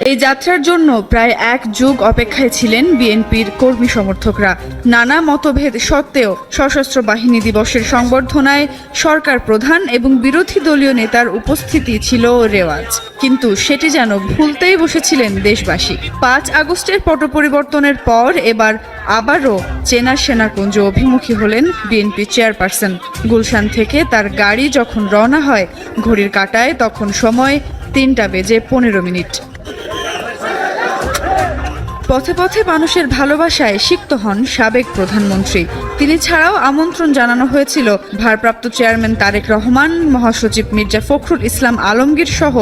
এই যাত্রার জন্য প্রায় এক যুগ অপেক্ষায় ছিলেন বিএনপির কর্মী সমর্থকরা। নানা মতভেদ সত্ত্বেও সশস্ত্র বাহিনী দিবসের সংবর্ধনায় সরকার প্রধান এবং বিরোধী দলীয় নেতার উপস্থিতি ছিল রেওয়াজ। কিন্তু সেটি যেন ভুলতেই বসেছিলেন দেশবাসী। পাঁচ আগস্টের পট পরিবর্তনের পর এবার আবারও চেনা সেনাকুঞ্জ অভিমুখী হলেন বিএনপি চেয়ারপারসন। গুলশান থেকে তার গাড়ি যখন রওনা হয়, ঘড়ির কাটায় তখন সময় তিনটা বেজে পনেরো মিনিট। পথে পথে মানুষের ভালোবাসায় সিক্ত হন সাবেক প্রধানমন্ত্রী। তিনি ছাড়াও আমন্ত্রণ জানানো হয়েছিল ভারপ্রাপ্ত চেয়ারম্যান তারেক রহমান, মহাসচিব মির্জা ফখরুল ইসলাম আলমগীর সহ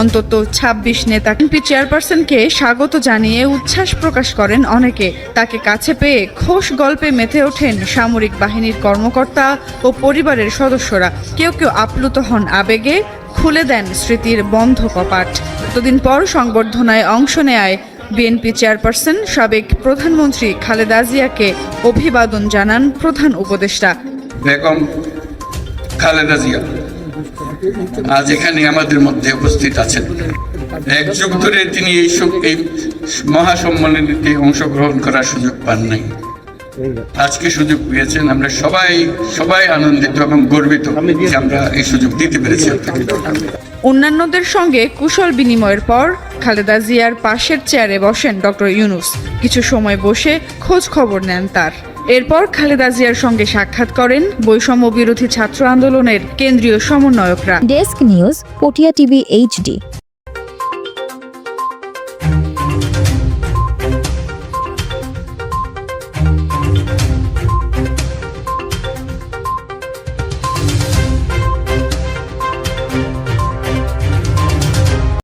অন্তত ২৬ নেতা। এমপি চেয়ারপারসনকে স্বাগত জানিয়ে উচ্ছ্বাস প্রকাশ করেন অনেকে। তাকে কাছে পেয়ে খোশ গল্পে মেতে ওঠেন সামরিক বাহিনীর কর্মকর্তা ও পরিবারের সদস্যরা। কেউ কেউ আপ্লুত হন আবেগে, খুলে দেন স্মৃতির বন্ধ কপাট। এতদিন পর সংবর্ধনায় অংশ নেয় বিএনপি চেয়ারপারসন সাবেক প্রধানমন্ত্রী খালেদা জিয়াকে অভিবাদন জানান প্রধান উপদেষ্টা। বেগম খালেদা জিয়া আজ এখানে আমাদের মধ্যে উপস্থিত আছেন। এক যুগ ধরে তিনি এই এই মহাসম্মেলনীতে অংশগ্রহণ করার সুযোগ পান নাই। আজকে সুযোগ পেয়েছেন আমরা সবাই সবাই আনন্দিত এবং গর্বিত যে আমরা এই সুযোগ দিতে পেরেছি অন্যান্যদের সঙ্গে কুশল বিনিময়ের পর খালেদা জিয়ার পাশের চেয়ারে বসেন ডক্টর ইউনুস। কিছু সময় বসে খোঁজ খবর নেন তার। এরপর খালেদা জিয়ার সঙ্গে সাক্ষাৎ করেন বৈষম্য বিরোধী ছাত্র আন্দোলনের কেন্দ্রীয় সমন্বয়করা। Desk news, Patiya TV HD.